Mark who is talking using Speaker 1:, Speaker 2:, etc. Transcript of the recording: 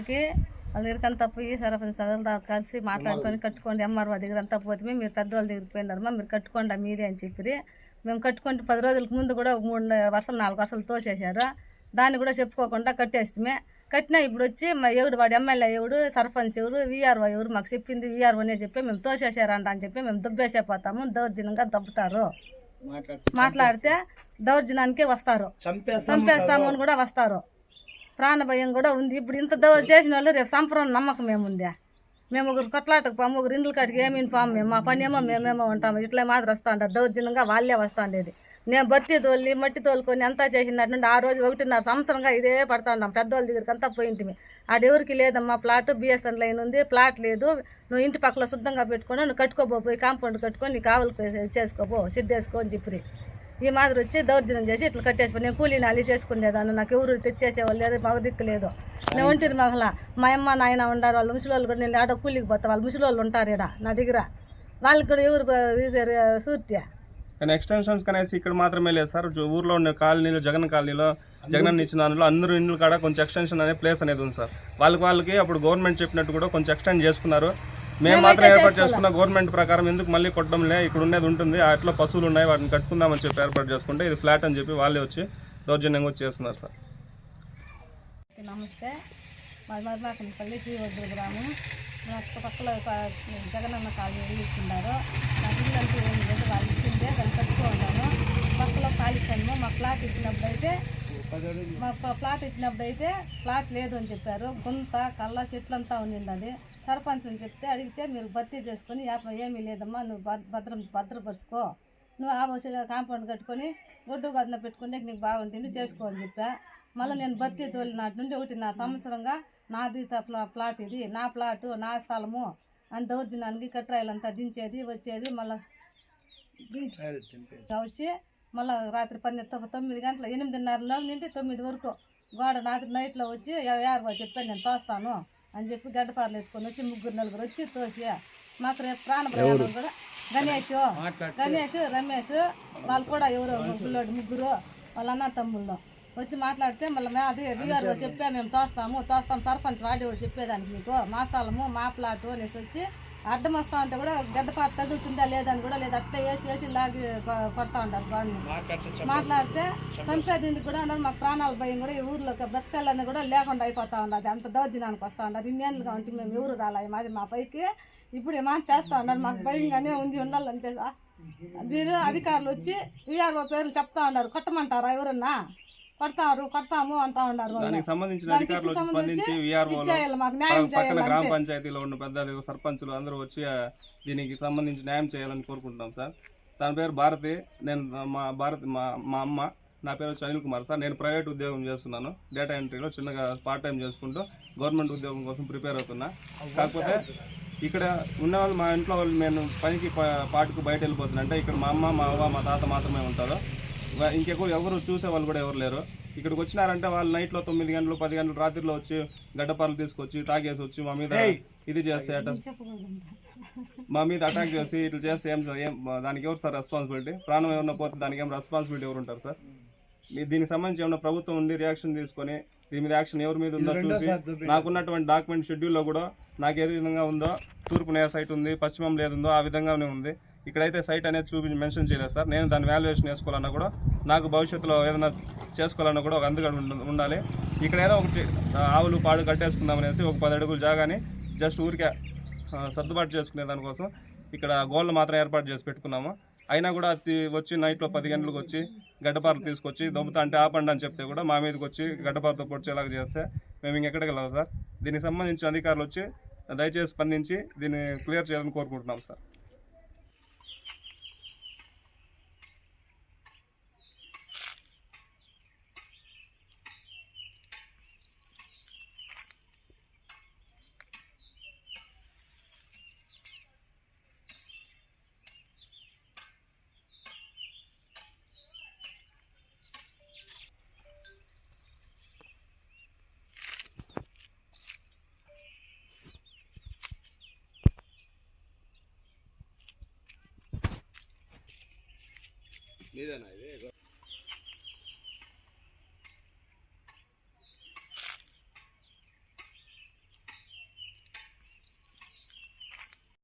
Speaker 1: దగ్గరికి వాళ్ళ దగ్గరికి అంతా పోయి సరఫరా చదువులు కలిసి మాట్లాడుకొని కట్టుకోండి ఎంఆర్ఓ దగ్గర అంతా పోతే మీరు పెద్దవాళ్ళ దగ్గరికి పోయినారమ్మా మీరు కట్టుకోండి మీదే అని చెప్పి మేము కట్టుకుంటే పది రోజులకు ముందు కూడా ఒక మూడు వర్షాలు నాలుగు వర్షాలు తోసేశారు. దాన్ని కూడా చెప్పుకోకుండా కట్టేస్తే కట్టినా ఇప్పుడు వచ్చి మా ఎవడు వాడు ఎమ్మెల్యే ఎవడు సర్పంచ్ ఎవరు వీఆర్ఓ ఎవరు మాకు చెప్పింది వీఆర్ఓనే చెప్పి మేము తోసేశారంట అని చెప్పి మేము దుబ్బేసే పోతాము దౌర్జన్యంగా దబ్బుతారు. మాట్లాడితే దౌర్జన్యానికే వస్తారు. చంపేస్తాము అని కూడా వస్తారు. ప్రాణ భయం కూడా ఉంది. ఇప్పుడు ఇంత దౌర్ చేసిన వాళ్ళు రేపు సంపరం నమ్మకం ఏముందా? మేము ఒకరు కొట్లాటకు పాము ఒకరు ఇండ్ల కాడికి ఏమి పాము మేము మా పని ఏమో మేమేమో ఉంటాము. ఇట్లా మాత్రం వస్తూ ఉంటారు దౌర్జన్యంగా వాళ్ళే వస్తా ఉండేది నేను బత్తి తోలి మట్టి తోలుకొని అంతా చేసినట్టు నుండి ఆ రోజు ఒకటిన్నర సంవత్సరంగా ఇదే పడతా ఉన్నాం. పెద్దవాళ్ళ దగ్గరికి అంతా పోయింటిమి ఆడెవరికి లేదమ్మా ప్లాట్? బిఎస్ఎన్ లైన్ ఉంది ప్లాట్ లేదు. నువ్వు ఇంటి పక్కల శుద్ధంగా పెట్టుకొని నువ్వు కట్టుకోబోయి కాంపౌండ్ కట్టుకొని నీ కావలు చేసుకోబో షెడ్ వేసుకో అని చెప్పి ఈ మాదిరి వచ్చి దౌర్జన్యం చేసి ఇట్లా కట్టేసి నేను కూలీని అల్లి చేసుకునేదాన్ని. నాకు ఎవరు తెచ్చేసేవాళ్ళు లేరు మాకు దిక్కు లేదు. నేను ఒంటిరి మగల. మా అమ్మ నాయన ఉండారు వాళ్ళు ముసలి వాళ్ళు కూడా నేను ఆడ కూలికి పోతా. వాళ్ళు ముసలి వాళ్ళు ఉంటారు ఇక్కడ నా దగ్గర. వాళ్ళకి కూడా ఎవరు సూర్య.
Speaker 2: కానీ ఎక్స్టెన్షన్స్ కనేసి ఇక్కడ మాత్రమే లేదు సార్. ఊర్లో ఉన్న కాలనీలో జగన్ కాలనీలో జగన్ ఇచ్చిన దానిలో అందరూ ఇండ్లు కాడ కొంచెం ఎక్స్టెన్షన్ అనే ప్లేస్ అనేది ఉంది సార్. వాళ్ళకి వాళ్ళకి అప్పుడు గవర్నమెంట్ చెప్పినట్టు కూడా కొంచెం ఎక్స్టెండ్ చేసుకున్నారు. మేము మాత్రం ఏర్పాటు చేసుకున్న గవర్నమెంట్ ప్రకారం ఎందుకు మళ్ళీ కొట్టడం లే ఇక్కడ ఉండేది ఉంటుంది. అట్లా పశువులు ఉన్నాయి? వాటిని కట్టుకుందామని చెప్పి ఏర్పాటు చేసుకుంటే ఇది ఫ్లాట్ అని చెప్పి వాళ్ళే వచ్చి దౌర్జన్యంగా వచ్చి చేస్తున్నారు సార్.
Speaker 1: నమస్తే. మాది మరిమాకనపల్లి టీ వద్దు గ్రామం. నాకు పక్కలో జగనన్న కాలనీ ఇల్లు ఇచ్చిండారు. నాకు ఇల్లు అంటూ ఏమి లేదు. వాళ్ళు ఇచ్చిందే దాన్ని కట్టుకో ఉన్నాను పక్కలో కాలిస్తాను మా ఫ్లాట్ ఇచ్చినప్పుడు అయితే మా ప్లాట్ ఇచ్చినప్పుడు అయితే ప్లాట్ లేదు అని చెప్పారు. గుంత కళ్ళ చెట్లంతా ఉండింది అది. సర్పంచ్ అని చెప్తే అడిగితే మీరు భర్తీ చేసుకొని ఏమీ లేదమ్మా నువ్వు భద్రం భద్రపరుచుకో. నువ్వు ఆ వచ్చి కాంపౌండ్ కట్టుకొని గుడ్డు గదిన పెట్టుకుంటే నీకు బాగుంటుంది చేసుకో అని చెప్పా. మళ్ళీ నేను భర్తీ తోలి నాటి నుండి ఒకటిన్నర సంవత్సరంగా నాది ప్లా ప్లాట్ ఇది నా ప్లాటు నా స్థలము అని దౌర్జన్యానికి కట్రాయిలంతా దించేది వచ్చేది మళ్ళీ వచ్చి మళ్ళీ రాత్రి పన్నెండు తొమ్మిది తొమ్మిది గంటల ఎనిమిదిన్నర నుండి తొమ్మిది వరకు గోడ రాత్రి నైట్లో వచ్చి యారు చెప్పాను నేను తోస్తాను. అని చెప్పి గడ్డపారలు ఎత్తుకొని వచ్చి ముగ్గురు నలుగురు వచ్చి తోసి మాకు రేపు ప్రాణ ప్రయాణం కూడా గణేష్ గణేష్ రమేష్ వాళ్ళు కూడా ఎవరో? పిల్లోడు ముగ్గురు వాళ్ళ అన్న తమ్ముళ్ళు వచ్చి మాట్లాడితే మళ్ళీ మే- అది బీఆర్ఓ చెప్పా మేము తోస్తాము తోస్తాం సర్పంచ్ వాడేవాడు చెప్పేదానికి మీకు మా స్థలము మా ప్లాటు అనేసి వచ్చి అడ్డం వస్తా ఉంటే కూడా గడ్డపాటు తగులుతుందా లేదని కూడా లేదు. అట్లా వేసి వేసి లాగి కొడతా ఉంటారు బాడని మాట్లాడితే సంసాదిండి కూడా అన్నారు. మాకు ప్రాణాల భయం కూడా ఈ ఊర్లో బ్రతకాలని కూడా లేకుండా అయిపోతా ఉన్నది అంత దౌర్జన్యానికి వస్తా ఉన్నారు ఇన్నేళ్ళుగా ఉంటే మేము ఎవరు రాలే. మాది మా పైకి ఇప్పుడు ఏమా చేస్తా ఉన్నారు మాకు భయంగానే ఉంది ఉండాలంటే మీరు అధికారులు వచ్చి విఆర్ఓ పేర్లు చెప్తా ఉన్నారు కొట్టమంటారా ఎవరన్నా? కొడతారు కొడతాము అంటా ఉన్నారు.
Speaker 2: దానికి సంబంధించిన అధికారులు వచ్చి
Speaker 1: సంబంధించి
Speaker 2: స్పందించి వీఆర్ఓ పక్కన గ్రామ. పంచాయతీలో ఉన్న పెద్ద సర్పంచులు అందరూ వచ్చి దీనికి సంబంధించి న్యాయం చేయాలని కోరుకుంటున్నాం సార్ తన పేరు భారతి నేను మా భారతి మా మా అమ్మ నా పేరు అనిల్ కుమార్ సార్ నేను ప్రైవేట్ ఉద్యోగం చేస్తున్నాను డేటా ఎంట్రీలో చిన్నగా పార్ట్ టైం చేసుకుంటూ గవర్నమెంట్ ఉద్యోగం కోసం ప్రిపేర్ అవుతున్నా కాకపోతే ఇక్కడ ఉన్న వాళ్ళు మా ఇంట్లో వాళ్ళు నేను పనికి పాటుకు బయట వెళ్ళిపోతున్నా అంటే ఇక్కడ మా అమ్మ మా అవ్వ మా తాత మాత్రమే ఉంటారు ఇంకెవరు ఎవరు చూసే వాళ్ళు కూడా ఎవరు లేరు. ఇక్కడికి వచ్చినారంటే వాళ్ళు నైట్లో తొమ్మిది గంటలు పది గంటలు రాత్రిలో వచ్చి గడ్డపాలు తీసుకొచ్చి తాగేసి వచ్చి మా మీద ఇది చేస్తే. మా మీద అటాక్ చేసి ఇట్లా చేస్తే ఏం సార్ ఏం దానికి ఎవరు సార్ రెస్పాన్సిబిలిటీ ప్రాణం ఏమన్నా పోతే దానికి ఏం రెస్పాన్సిబిలిటీ ఎవరు ఉంటారు సార్? దీనికి సంబంధించి ఏమన్నా ప్రభుత్వం ఉండి రియాక్షన్ తీసుకొని దీని మీద యాక్షన్ ఎవరి మీద ఉందో చూసి నాకున్నటువంటి డాక్యుమెంట్ షెడ్యూల్లో కూడా నాకు ఏది విధంగా ఉందో తూర్పు నేర సైట్ ఉంది పశ్చిమం లేదుందో ఆ విధంగానే ఉంది. ఇక్కడైతే సైట్ అనేది చూపించి మెన్షన్ చేయలేదు సార్. నేను దాని వాల్యుయేషన్ వేసుకోవాలన్నా కూడా నాకు భవిష్యత్తులో ఏదైనా చేసుకోవాలన్నా కూడా ఒక అందుకని ఉండాలి. ఇక్కడ ఏదో ఒకటి ఆవులు పాడు కట్టేసుకుందామనేసి ఒక పది అడుగులు జాగాని జస్ట్ ఊరికే సర్దుబాటు చేసుకునే దానికోసం ఇక్కడ గోళ్ళు మాత్రం ఏర్పాటు చేసి పెట్టుకున్నాము. అయినా కూడా వచ్చి నైట్లో పది గంటలకు వచ్చి గడ్డపారలు తీసుకొచ్చి దొబ్బుతా అంటే ఆపండి అని చెప్తే కూడా మా మీదకి వచ్చి గడ్డపారతో పొడిచేలాగా చేస్తే మేము ఇంకెక్కడికి వెళ్ళాలి సార్. దీనికి సంబంధించిన అధికారులు వచ్చి దయచేసి స్పందించి దీన్ని క్లియర్ చేయాలని కోరుకుంటున్నాం సార్.
Speaker 3: మీదేనా ఇది